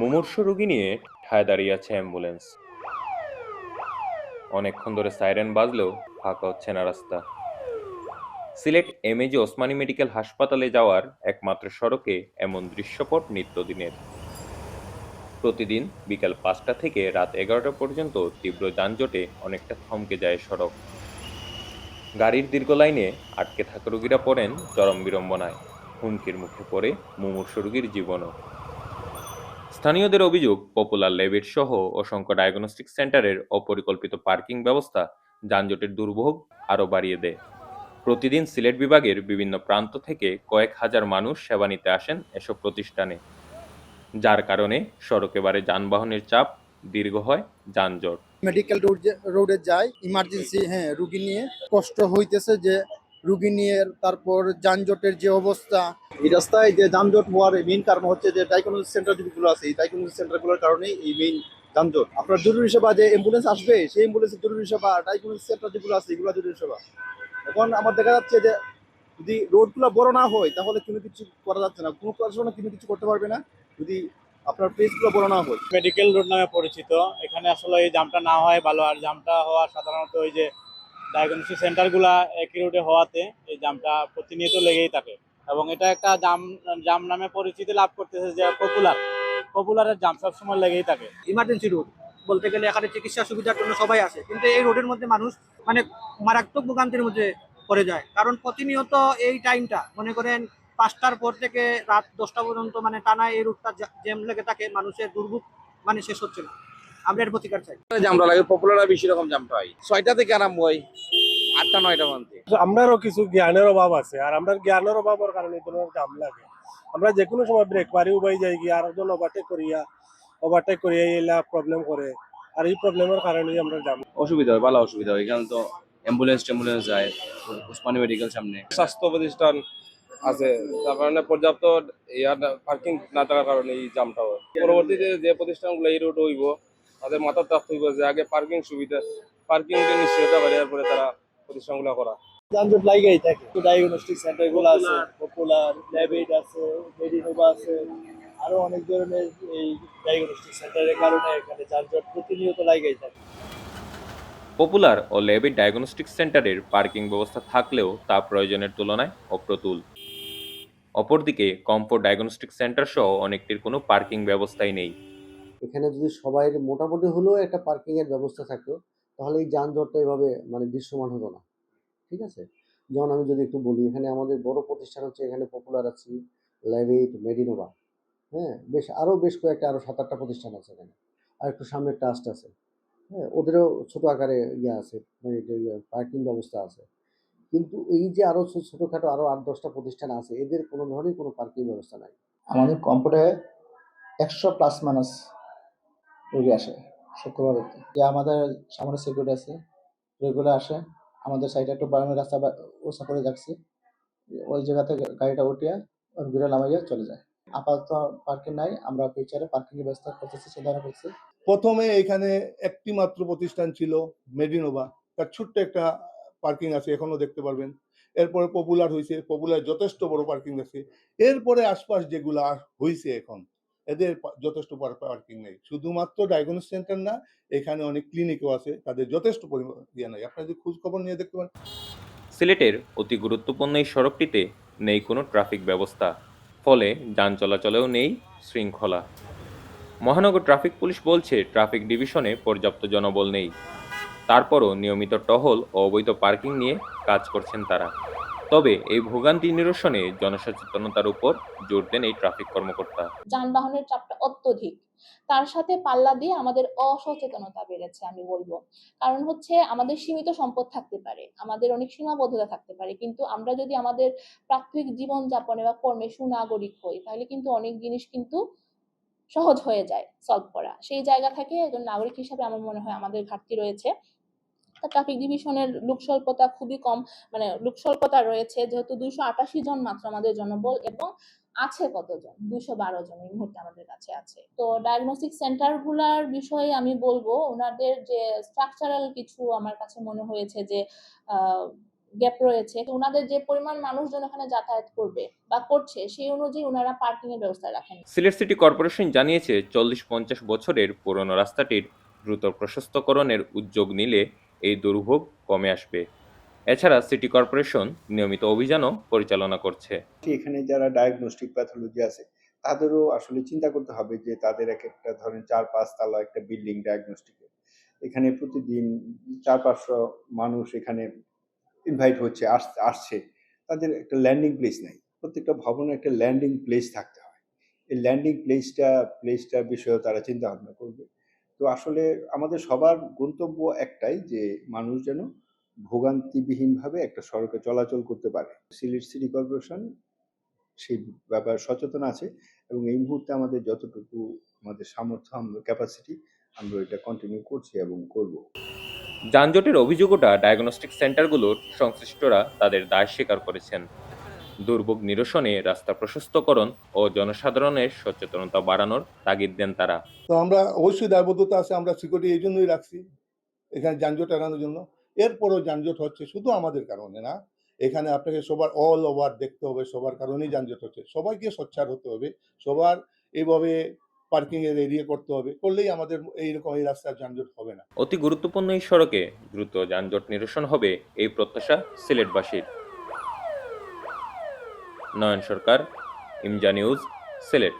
মুমূর্ষ রোগী নিয়ে ঠায় দাঁড়িয়ে আছে অ্যাম্বুলেন্স। অনেকক্ষণ ধরে সাইরেন বাজলেও ফাঁকা হচ্ছে না রাস্তা। সিলেট এমএজি ওসমানী মেডিকেল হাসপাতালে যাওয়ার একমাত্র সড়কে এমন দৃশ্যপট নিত্যদিনের। প্রতিদিন বিকাল পাঁচটা থেকে রাত এগারোটা পর্যন্ত তীব্র যানজটে অনেকটা থমকে যায় সড়ক। গাড়ির দীর্ঘ লাইনে আটকে থাকা রোগীরা পড়েন চরম বিড়ম্বনায়। হুমকির মুখে পড়ে মুমূর্ষ রোগীর জীবনও। স্থানীয়দের অভিযোগ, পপুলার লেবেট সহ অসংখ্য ডায়াগনস্টিক সেন্টারের অপরিকল্পিত পার্কিং ব্যবস্থা যানজটের দুর্ভোগ আরও বাড়িয়ে দেয়। প্রতিদিন সিলেট বিভাগের বিভিন্ন প্রান্ত থেকে কয়েক হাজার মানুষ সেবা নিতে আসেন এসব প্রতিষ্ঠানে, যার কারণে সড়কে বাড়ে যানবাহনের চাপ দীর্ঘ হয় যানজট। মেডিকেল রোডে যায় ইমার্জেন্সি হ্যাঁ রুগী নিয়ে কষ্ট হইতেছে যে, রুগী নিয়ে তারপর যানজটের যে অবস্থা এই রাস্তায় যে যানজট হওয়ার মেইন কারণ হচ্ছে যে ডায়াগনোসিস সেন্টার যেগুলো আছে, এই ডায়াগনোসিস সেন্টারগুলোর কারণেই এই মেইন যানজট। আপনার জরুরি সেবা যে অ্যাম্বুলেন্স আসবে, সেই অ্যাম্বুলেন্সের জরুরি সেবা ডায়াগনোসিস সেন্টার যেগুলো আছে, এগুলো জরুরি সেবা। এখন আমার দেখা যাচ্ছে যে যদি রোডগুলো বড় না হয়, তাহলে কোনো কিছু করা যাচ্ছে না। কোনো প্রশাসন কোনো কিছু করতে পারবে না যদি আপনার প্লেসগুলো বড় না হয়। মেডিকেল রোড নামে পরিচিত। এখানে আসলে এই জামটা না হয় ভালো, আর জামটা হওয়া সাধারণত ওই যে ডায়াগনোসিস সেন্টারগুলা একই রোডে হওয়াতে এই জামটা প্রতিনিয়ত লেগেই থাকে। এবং এটা একটা জাম জাম নামে পরিচিতি লাভ করতেছে যে পপুলার পপুলারের জাম সবসময় লেগেই থাকে। ইমার্জেন্সি রোড বলতে গেলে এখানে চিকিৎসা সুবিধার জন্য সবাই আসে। কিন্তু এই রোডের মধ্যে মানুষ মানে মারাত্মক ভোগান্তির মধ্যে পড়ে যায়। কারণ প্রতিনিয়ত এই টাইমটা মনে করেন পাঁচটার পর থেকে রাত দশটা পর্যন্ত মানে টানা এই রুটটা জ্যাম লেগে থাকে মানুষের দুর্ভোগ মানে শেষ হচ্ছে না। আমরা এর প্রতিকার চাই। জামটা লাগে পপুলার বেশি রকম জামটা হয়। ছয়টা থেকে আরম্ভ হয়। আটটা নয়টা পর্যন্ত আমরারও কিছু জ্ঞানের অভাব আছে আর আমরা জ্ঞানের অভাবের কারণে জাম লাগে। আমরা যে কোনো সময় ব্রেক মারি উবাই যাই গিয়ে আর একজন ওভারটেক করিয়া ওভারটেক করিয়া এলা প্রবলেম করে। আর এই প্রবলেমের কারণেই আমরা জাম অসুবিধা হয় ভালো অসুবিধা হয়। এখানে তো অ্যাম্বুলেন্স ট্যাম্বুলেন্স যায় উসমানী মেডিকেল সামনে। স্বাস্থ্য প্রতিষ্ঠান আছে তার কারণে পর্যাপ্ত ইয়ার পার্কিং না থাকার কারণে এই জামটা হয়। পরবর্তীতে যে প্রতিষ্ঠানগুলো এই রোড হইব তাদের মাথার চাপ হইব যে আগে পার্কিং সুবিধা পার্কিং নিশ্চয়তা করে এরপরে তারা প্রতিষ্ঠানগুলো করা। যানজট লাগাই থাকে। ডায়াগনস্টিক সেন্টারগুলো আছে পপুলার ল্যাবেড আছে মেডিনোভা আছে আরও অনেক ধরনের এই ডায়াগনস্টিক সেন্টারের কারণে এখানে যানজট প্রতিনিয়ত লাগাই থাকে। পপুলার ও ল্যাবে ডায়াগনস্টিক সেন্টারের পার্কিং ব্যবস্থা থাকলেও তা প্রয়োজনের তুলনায় অপ্রতুল। অপরদিকে কম্পো ডায়াগনস্টিক সেন্টার সহ অনেকটির কোনো পার্কিং ব্যবস্থাই নেই। এখানে যদি সবাই মোটামুটি হলেও একটা পার্কিং এর ব্যবস্থা থাকতো তাহলে এই যানজটটা এভাবে মানে দৃশ্যমান হতো না। ঠিক আছে? যেমন আমি যদি একটু বলি, এখানে আমাদের বড় প্রতিষ্ঠান হচ্ছে এখানে পপুলার আছে ল্যাবেট মেডিনোভা হ্যাঁ বেশ আরও বেশ কয়েকটা আরও সাত আটটা প্রতিষ্ঠান আছে এখানে। আর একটু সামনে ট্রাস্ট আছে। হ্যাঁ ওদেরও ছোট আকারে ইয়ে আছে মানে পার্কিং ব্যবস্থা আছে। কিন্তু এই যে আরও ছোটোখাটো আরও আট দশটা প্রতিষ্ঠান আছে, এদের কোনো ধরনের কোনো পার্কিং ব্যবস্থা নাই। আমাদের কম্পিউটারে একশো প্লাস মাইনাস রোগী আসে। শুক্রবার যে আমাদের সামনে সিকিউরিটি আছে রেগুলার আসে, আমাদের সাইডে একটু বাড়ানোর রাস্তা ওসা করে যাচ্ছে। ওই জায়গাতে গাড়িটা উঠিয়ে ঘুরে নামাইয়া চলে যায়। আপাতত পার্কিং নাই, আমরা ফিউচারে পার্কিং ব্যবস্থা করতেছি চিন্তা করছি প্রথমে এখানে একটি মাত্র প্রতিষ্ঠান ছিল মেডিনোভা তার ছোট্ট একটা পার্কিং আছে এখনও দেখতে পারবেন। এরপরে পপুলার হয়েছে পপুলার যথেষ্ট বড় পার্কিং আছে। এরপরে আশপাশ যেগুলা হয়েছে এখন এদের যথেষ্ট পার্কিং নেই। শুধুমাত্র ডায়াগনোস সেন্টার না, এখানে অনেক ক্লিনিকও আছে, তাদের যথেষ্ট পরিমাণ ইয়ে নাই। আপনারা যদি খোঁজ খবর নিয়ে দেখতে পারেন সিলেটের অতি গুরুত্বপূর্ণ এই সড়কটিতে নেই কোনো ট্রাফিক ব্যবস্থা। ফলে যান চলাচলেও নেই শৃঙ্খলা। মহানগর ট্রাফিক পুলিশ বলছে ট্রাফিক ডিভিশনে পর্যাপ্ত জনবল নেই। তারপরও নিয়মিত টহল ও অবৈধ পার্কিং নিয়ে কাজ করছেন তারা। তবে এই ভোগান্তি নিরসনে জনসচেতনতার উপর জোর দেন এই ট্রাফিক কর্মকর্তা। যানবাহনের চাপটা অত্যধিক। তার সাথে পাল্লা দিয়ে আমাদের অসচেতনতা বেড়েছে, আমি বলব। কারণ হচ্ছে আমাদের সীমিত সম্পদ থাকতে পারে, আমাদের অনেক সীমাবদ্ধতা থাকতে পারে, কিন্তু আমরা যদি আমাদের প্রাথমিক জীবনযাপনে বা কর্মে সুনাগরিক হই, তাহলে কিন্তু অনেক জিনিস কিন্তু সহজ হয়ে যায় সলভ করা। সেই জায়গা থেকে একজন নাগরিক হিসাবে আমার মনে হয় আমাদের ঘাটতি রয়েছে। ট্রাফিক ডিভিশনের লোক স্বল্পতা খুবই কম মানে লোক স্বল্পতা রয়েছে, যেহেতু দুইশো আটাশি জন মাত্র আমাদের জনবল এবং আছে কতজন? দুইশো বারো জন এই মুহূর্তে আমাদের কাছে আছে। তো ডায়াগনস্টিক সেন্টারগুলার বিষয়ে আমি বলব, ওনাদের যে স্ট্রাকচারাল কিছু আমার কাছে মনে হয়েছে যে গ্যাপ রয়েছে ওনাদের যে পরিমাণ মানুষজন ওখানে যাতায়াত করবে বা করছে, সেই অনুযায়ী ওনারা পার্কিং এর ব্যবস্থা রাখেন। সিলেট সিটি কর্পোরেশন জানিয়েছে, চল্লিশ পঞ্চাশ বছরের পুরনো রাস্তাটির দ্রুত প্রশস্তকরণের উদ্যোগ নিলে এই দুর্ভোগ কমে আসবে। এছাড়া সিটি কর্পোরেশন নিয়মিত অভিযানও পরিচালনা করছে। এখানে যারা ডায়াগনস্টিক প্যাথোলজি আছে, তাদেরও আসলে চিন্তা করতে হবে যে তাদের এক একটা ধরেন চার পাঁচ তালা একটা বিল্ডিং ডায়াগনস্টিকের এখানে প্রতিদিন চার পাঁচশো মানুষ এখানে ইনভাইট হচ্ছে, আস- আসছে। তাদের একটা ল্যান্ডিং প্লেস নাই। প্রত্যেকটা ভবনে একটা ল্যান্ডিং প্লেস থাকতে হয়। এই ল্যান্ডিং প্লেসটা প্লেসটার বিষয়েও তারা চিন্তা ভাবনা করবে। তো আসলে আমাদের সবার গন্তব্য একটাই যে মানুষ যেন ভোগান্তিবিহীনভাবে একটা সড়কে চলাচল করতে পারে। সিলেট সিটি কর্পোরেশন সেই ব্যাপারে সচেতন আছে এবং এই মুহূর্তে আমাদের যতটুকু আমাদের সামর্থ্য আমরা ক্যাপাসিটি আমরা এটা কন্টিনিউ করছি এবং করব। যানজটের অভিযোগ ওঠা ডায়াগনস্টিক সেন্টারগুলোর সংশ্লিষ্টরা তাদের দায় স্বীকার করেছেন। দুর্ভোগ নিরসনে রাস্তা প্রশস্তকরণ ও জনসাধারণের সচেতনতা বাড়ানোর তাগিদ দেন তারা। তো আমরা অবশ্যই দায়বদ্ধতা আছে আমরা সিকিউরিটি এই জন্যই রাখছি এখানে যানজট এড়ানোর জন্য। এরপরও যানজট হচ্ছে শুধু আমাদের কারণে না এখানে আপনাকে সবার অল ওভার দেখতে হবে সবার কারণেই যানজট হচ্ছে। সবাইকে সোচ্চার হতে হবে সবার এইভাবে পার্কিং এর এরিয়া করতে হবে করলেই আমাদের এইরকম এই রাস্তার যানজট হবে না। অতি গুরুত্বপূর্ণ এই সড়কে দ্রুত যানজট নিরসন হবে এই প্রত্যাশা সিলেটবাসীর। নয়ন সরকার ইমজা নিউজ সিলেট